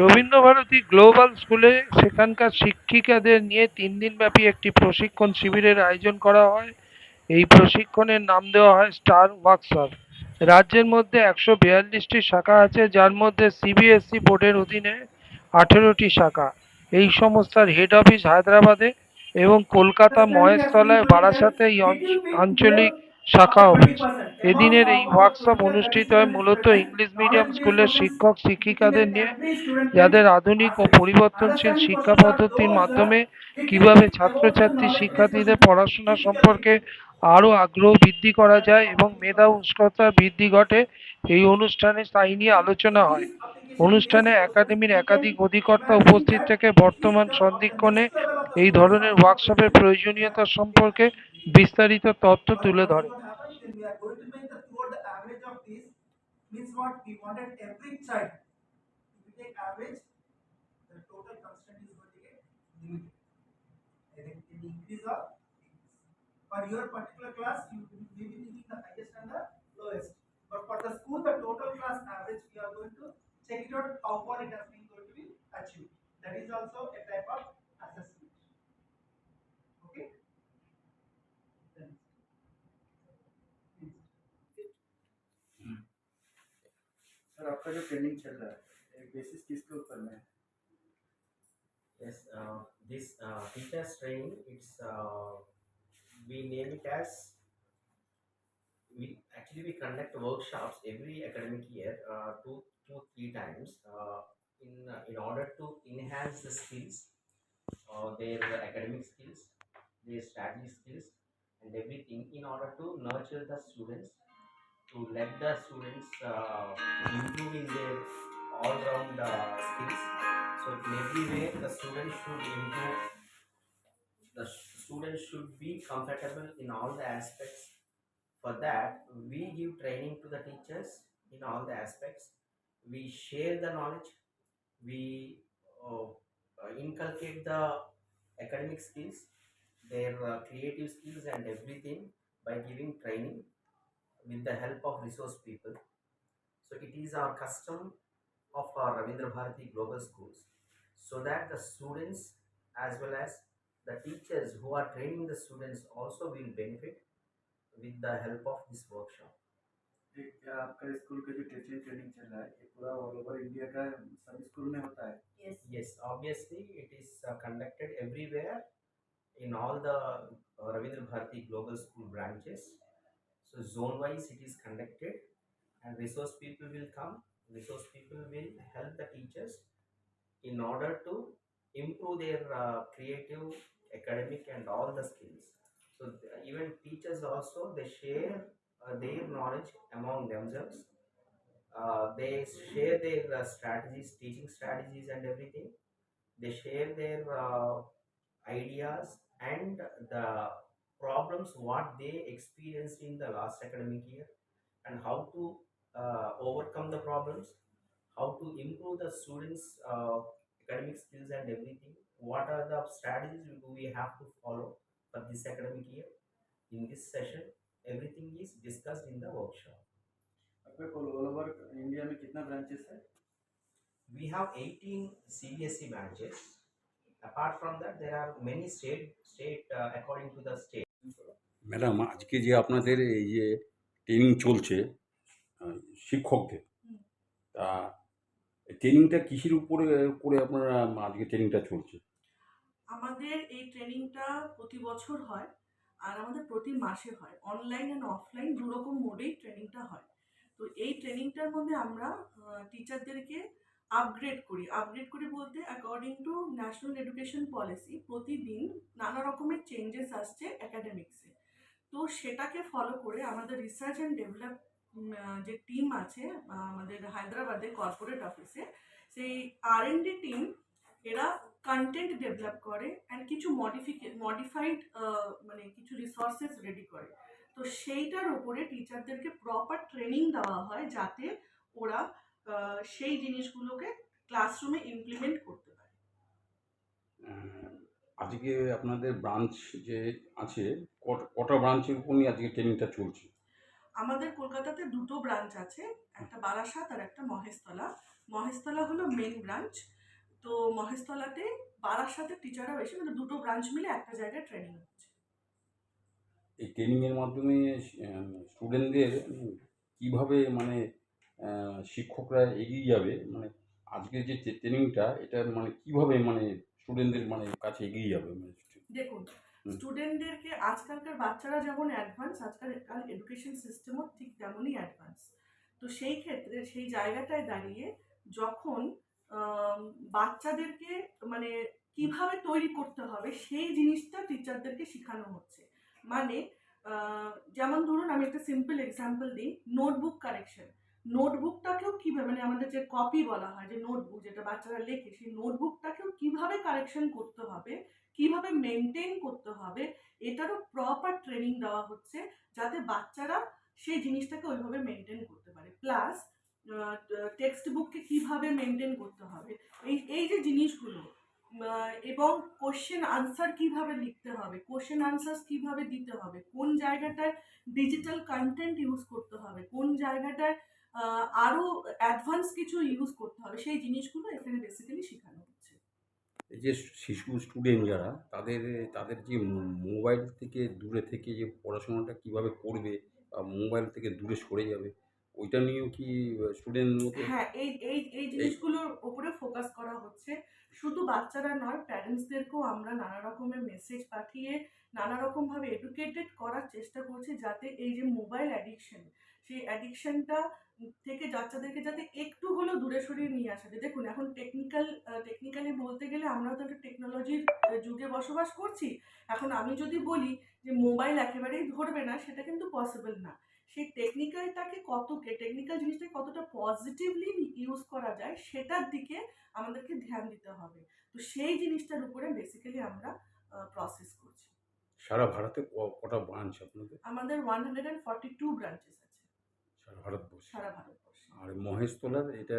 Rabindra Bharati global স্কুলে সেখানকার শিক্ষিকাদের নিয়ে তিন দিনব্যাপী একটি প্রশিক্ষণ শিবিরের আয়োজন করা হয়। এই প্রশিক্ষণের নাম দেওয়া হয় স্টার ওয়ার্কশপ রাজ্যের মধ্যে একশো বিয়াল্লিশটি শাখা আছে, যার মধ্যে সিবিএসই বোর্ডের অধীনে আঠেরোটি শাখা। এই সংস্থার হেড অফিস হায়দ্রাবাদে এবং কলকাতা মহেশতলায় বারাসাতে এই আঞ্চলিক শাখা অফিস এদিনের এই ওয়ার্কশপ অনুষ্ঠিত হয় মূলত ইংলিশ মিডিয়াম স্কুলের শিক্ষক, শিক্ষিকাদের নিয়ে, যাদের আধুনিক ও পরিবর্তনশীল শিক্ষা পদ্ধতির মাধ্যমে কীভাবে ছাত্রছাত্রী শিক্ষার্থীদের পড়াশোনা সম্পর্কে আরও আগ্রহ বৃদ্ধি করা যায় এবং মেধা উৎকর্ষতা বৃদ্ধি ঘটে, এই অনুষ্ঠানে তাই নিয়ে আলোচনা হয়। অনুষ্ঠানে একাডেমির একাধিক অধিকর্তা উপস্থিত থেকে বর্তমান সন্ধিক্ষণে এই ধরনের ওয়ার্কশপের প্রয়োজনীয়তা সম্পর্কে বিস্তারিত তথ্য তুলে ধরে We are going to make the throughout the average of this means what we wanted every child. If you take average, the total constant is going to get limited. And it will increase or decrease. For your particular class, you will be thinking the highest and the lowest. But for the school, the total class average, we are going to check it out how far it has been training चल रहा है एक basis किसके ऊपर में है Yes, uh, this uh, teachers training, it's uh, we name it as we actually we conduct workshops every academic year, uh, two two three times, uh, in uh, in order to enhance the skills, uh, their academic skills, their strategy skills, and everything in order to nurture the students, to let the students uh, improve in their all round uh, skills. So in every way, the students should improve. The students should be comfortable in all the aspects. For that, we give training to the teachers in all the aspects. We share the knowledge. We uh, uh, inculcate the academic skills, their uh, creative skills, and everything by giving training with the help of resource people. So it is our custom of our Ravindra Bharati Global Schools so that the students as well as the teachers who are training the students also will benefit with the help of this workshop. ये क्या आपका school का जो teaching training चल रहा है ये पूरा ऑल ओवर इंडिया का सभी स्कूल में होता है Yes. Yes, obviously it is uh, conducted everywhere in all the uh, Ravindra Bharati Global School branches. so zone wise it is conducted and resource people will come. Resource people will help the teachers in order to improve their uh, creative, academic and all the skills. So even teachers also they share uh, their knowledge among themselves. Uh, they share their uh, strategies, teaching strategies and everything. They share their uh, ideas and the problems what they experienced in the last academic year and how to uh, overcome the problems, how to improve the students' uh, academic skills and everything. What are the strategies do we have to follow for this academic year? In this session, everything is discussed in the workshop. आपका all over India में कितना branches है We have 18 CBSE branches. Apart from that, there are many state state uh, according to the state. Madam আজকে যে আপনাদের এই যে training চলছে শিক্ষকদের তা ট্রেনিংটা কিসের উপরে করে আপনারা আজকে ট্রেনিংটা চলছে? আমাদের এই ট্রেনিংটা প্রতি বছর হয় আর আমাদের প্রতি মাসে হয়। অনলাইন অ্যান্ড অফলাইন দুরকম মোডেই ট্রেনিংটা হয়। তো এই ট্রেনিংটার মধ্যে আমরা টিচারদেরকে আপগ্রেড করি। আপগ্রেড করি বলতে according to national education policy প্রতিদিন নানা রকমের চেঞ্জেস আসছে অ্যাকাডেমিক্সে তো সেটাকে ফলো করে আমাদের রিসার্চ অ্যান্ড ডেভেলপ যে টিম আছে আমাদের হায়দ্রাবাদে কর্পোরেট অফিসে সেই আর ডি টিম এরা কন্টেন্ট ডেভেলপ করে অ্যান্ড কিছু মডিফিকে মডিফাইড মানে কিছু রিসোর্সেস রেডি করে। তো সেইটার উপরে টিচারদেরকে প্রপার ট্রেনিং দেওয়া হয় যাতে ওরা সেই জিনিসগুলোকে ক্লাসরুমে ইমপ্লিমেন্ট করতে পারে। আজকে আপনাদের ব্রাঞ্চ যে আছে কট- ব্রাঞ্চের উপর নিয়ে আজকে ট্রেনিংটা চলছে? আমাদের কলকাতাতে দুটো ব্রাঞ্চ আছে একটা বারাসাত আর একটা মহেশতলা। মহেশতলা হলো মেন ব্রাঞ্চ তো মহেশতলাতে বারাসাতের টিচাররা বেশি মানে দুটো ব্রাঞ্চ মিলে একটা জায়গায় ট্রেনিং হচ্ছে। এই ট্রেনিংয়ের মাধ্যমে স্টুডেন্টদের কীভাবে মানে শিক্ষকরা এগিয়ে যাবে মানে আজকের যে ট্রেনিংটা এটা মানে কীভাবে মানে স্টুডেন্টদের মানে কাছে এগিয়ে যাবে? মানে দেখুন স্টুডেন্টদেরকে আজকালকার বাচ্চারা যেমন অ্যাডভান্স আজকাল এডুকেশন সিস্টেমও ঠিক তেমনই অ্যাডভান্স তো সেই ক্ষেত্রে সেই জায়গাটায় দাঁড়িয়ে যখন বাচ্চাদেরকে মানে কীভাবে তৈরি করতে হবে সেই জিনিসটা টিচারদেরকে শেখানো হচ্ছে। মানে যেমন ধরুন আমি একটা সিম্পল এক্সাম্পল দিই নোটবুক কারেকশন নোটবুকটাকেও কীভাবে মানে আমাদের যে কপি বলা হয়, যে নোটবুক যেটা বাচ্চারা লেখে, সেই নোটবুকটাকেও কীভাবে কারেকশন করতে হবে, কীভাবে মেনটেন করতে হবে, এটারও প্রপার ট্রেনিং দেওয়া হচ্ছে যাতে বাচ্চারা সেই জিনিসটাকে ওইভাবে মেনটেন করতে পারে। প্লাস টেক্সট বুককে কীভাবে মেনটেন করতে হবে, এই এই যে জিনিসগুলো এবং কোশ্চেন আনসার কীভাবে লিখতে হবে কোশ্চেন আনসার কীভাবে দিতে হবে, কোন জায়গাটায় ডিজিটাল কন্টেন্ট ইউজ করতে হবে, কোন জায়গাটায় আহ, আরও অ্যাডভান্স কিছু ইউজ করতে হবে। সেই জিনিসগুলো এখানে বেসিক্যালি শেখানো হচ্ছে। এই যে শিশু স্টুডেন্ট যারা তাদের তাদের যে মোবাইল থেকে দূরে থেকে যে পড়াশোনাটা কীভাবে করবে বা মোবাইল থেকে দূরে সরে যাবে ওইটা নিয়েও কি স্টুডেন্ট হ্যাঁ এই এই এই জিনিসগুলোর উপরে ফোকাস করা হচ্ছে। শুধু বাচ্চারা নয় প্যারেন্টসদেরকেও আমরা নানা রকমের মেসেজ পাঠিয়ে নানা রকমভাবে এডুকেটেড করার চেষ্টা করছি যাতে এই যে মোবাইল অ্যাডিকশন সেই অ্যাডিকশনটা থেকে বাচ্চাদেরকে যাতে একটু হলেও দূরে সরিয়ে নিয়ে আসা যায়। দেখুন এখন টেকনিক্যাল টেকনিক্যালি বলতে গেলে আমরা তো একটা টেকনোলজির যুগে বসবাস করছি। এখন আমি যদি বলি যে মোবাইল একেবারেই ধরবে না সেটা কিন্তু পসিবল না। সেই টেকনিক্যালটাকে কত টেকনিক্যাল জিনিসটাকে কতটা পজিটিভলি ইউজ করা যায় সেটার দিকে আমাদেরকে ধ্যান দিতে হবে। তো সেই জিনিসটার উপরে বেসিক্যালি আমরা প্রসেস করছি। সারা ভারতে কটা ব্রাঞ্চ আপনাদের? আমাদের one hundred and forty two branches ভারতবর্ষে। সারা ভারতবর্ষে। আর মহেশতলার এটা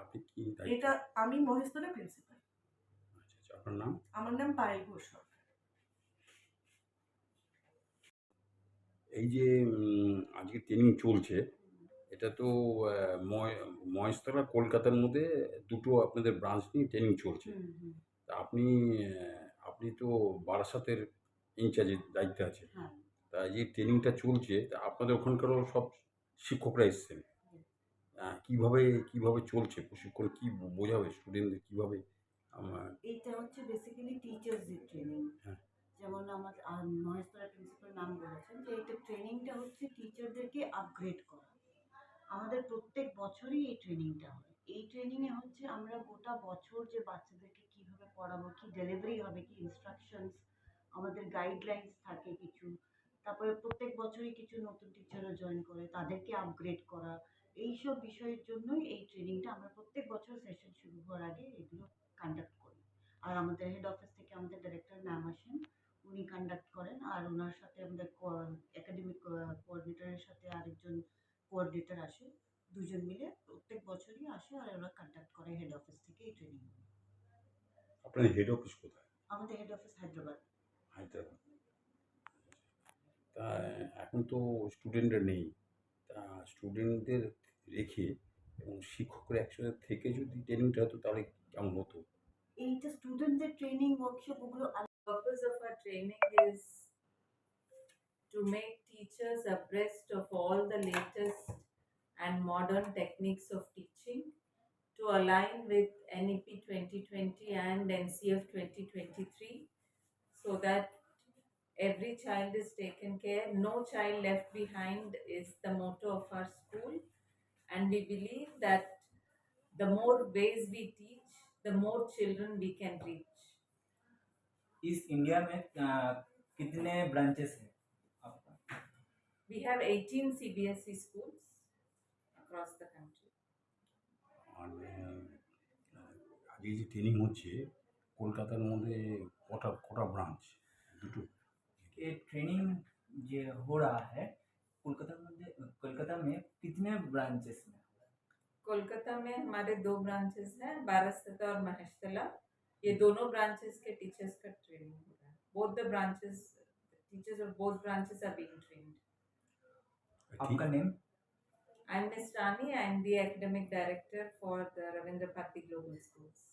আপনি কি এটা আমি মহেশতলা প্রিন্সিপাল আচ্ছা আচ্ছা আপনার নাম? আমার নাম পায়েল ঘোষ এই যে আজকে ট্রেনিং চলছে এটা তো মহেশতলা কলকাতার মধ্যে দুটো আপনাদের ব্রাঞ্চ নিয়ে ট্রেনিং চলছে। তা আপনি আপনি তো বারাসাতের ইনচার্জের দায়িত্বে আছে হ্যাঁ। তা এই যে ট্রেনিংটা চলছে তা আপনাদের ওখানকারও সব শিক্ষকরা এসছেন। কীভাবে কীভাবে চলছে? প্রশিক্ষণ কি বোঝাবে? স্টুডেন্টদের কীভাবে আমার এইটা হচ্ছে বেসিক্যালি টিচার্সদের ট্রেনিং। যেমন আমার মহেশতলা প্রিন্সিপাল নাম বলেছেন যে এটা ট্রেনিংটা হচ্ছে টিচারদেরকে আপগ্রেড করা। আমাদের প্রত্যেক বছরই এই ট্রেনিংটা হয়। এই ট্রেনিংয়ে হচ্ছে আমরা গোটা বছর যে বাচ্চাদেরকে কীভাবে পড়াবো কি ডেলিভারি হবে কি ইনস্ট্রাকশনস আমাদের গাইডলাইন্স থাকে কিছু। তারপরে প্রত্যেক বছরই কিছু নতুন টিচাররা জয়েন করে তাদেরকে আপগ্রেড করা এই সব বিষয়ের জন্যই এই ট্রেনিংটা আমরা প্রত্যেক বছর সেশন শুরু হওয়ার আগে এগুলো কন্ডাক্ট করি। আর আমাদের হেড অফিস থেকে আমাদের ডাইরেক্টর ম্যাম আসেন উনি কন্ডাক্ট করেন আর ওনার সাথে আমাদের একাডেমিক কোঅর্ডিনেটরের সাথে আরেকজন কোঅর্ডিনেটর আসে দুজন মিলে প্রত্যেক বছরই আসে আর ওরা কন্ডাক্ট করে হেড অফিস থেকে এই ট্রেনিং আপনাদের হেড অফিস কোথায়? আমাদের হেড অফিস হায়দ্রাবাদ। হায়দ্রাবাদ। তা এখন তো স্টুডেন্টরা নেই তা স্টুডেন্টদের রেখে এবং শিক্ষকরা একসাথে থেকে যদি ট্রেনিংটা হতো তাহলে কেমন হতো এইটা স্টুডেন্টদের ট্রেনিং ওয়ার্কশপ ওগুলো purpose of our training is to make teachers abreast of all the latest and modern techniques of teaching to align with NEP 2020 and NCF 2023 so that every child is taken care no child left behind is the motto of our school and we believe that the more ways we teach the more children we can reach इस India में अ, कितने branches हैं आपका We have 18 CBSE E schools across the country. আর আহ, আজকে যে training হচ্ছে কলকাতার মধ্যে কটা কটা ব্রাঞ্চ দুটো ये ट्रेनिंग जो हो रहा है कोलकाता में कोलकाता में कितने ब्रांचेस में? कोलकाता में हमारे दो ब्रांचेस हैं बारासता और महेशतला। ये दोनों ब्रांचेस के टीचर्स का ट्रेनिंग हो रहा है। Both the branches teachers of both branches are being trained आपका name I'm Miss Rani. I'm the academic director for the Ravindra Bharati Global Schools.